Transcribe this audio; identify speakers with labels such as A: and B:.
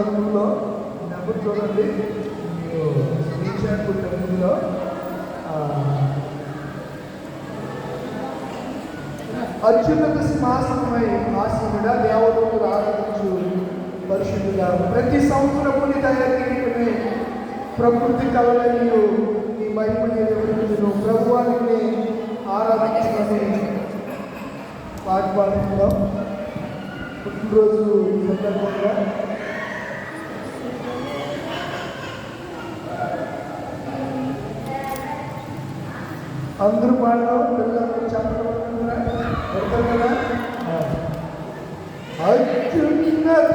A: నడుమలో number చూడండి మీరు screen shot టెంపుల్లో అత్యున్నత సింహాసనమై ఆసనుడా దేవదూతులు ఆరాధించు పరిశుద్ధుడా. ప్రతి సంవత్సరము నీ దయకీయమే ప్రకృతి కళలను నీ మహిమని వివరించును ప్రభువాన్ని ఆరాధించమని పాట పాడుతున్నాం పుట్టినరోజు సందర్భంగా అందరూ వాళ్ళు పిల్లలు చెప్పడం అత్యున్నత